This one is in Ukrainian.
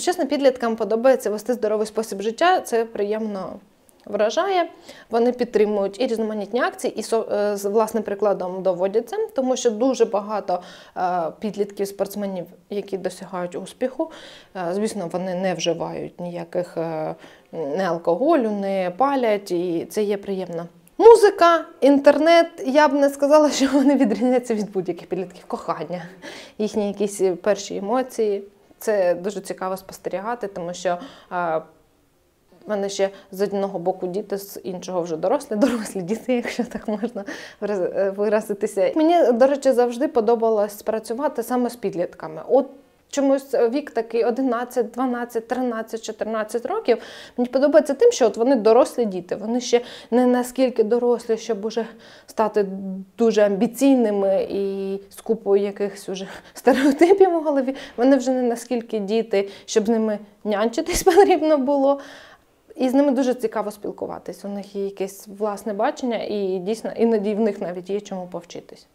чесно, підліткам подобається вести здоровий спосіб життя. Це приємно вражає. Вони підтримують і різноманітні акції, і е, з власним прикладом доводять це, тому що дуже багато е, підлітків, спортсменів, які досягають успіху, е, звісно, вони не вживають ніяких не алкоголю, не палять, і це є приємно. Музика, інтернет, я б не сказала, що вони відрізняються від будь-яких підлітків. Кохання, їхні якісь перші емоції. Це дуже цікаво спостерігати, тому що е, в мене ще з одного боку діти, з іншого вже дорослі, дорослі діти, якщо так можна виразитися. Мені, до речі, завжди подобалось працювати саме з підлітками. От чомусь вік такий 11, 12, 13, 14 років. Мені подобається тим, що от вони дорослі діти. Вони ще не наскільки дорослі, щоб уже стати дуже амбіційними і з купою якихось уже стереотипів у голові. Вони вже не наскільки діти, щоб з ними нянчитись потрібно було. І з ними дуже цікаво спілкуватись. У них є якесь власне бачення, і дійсно іноді в них навіть є чому повчитись.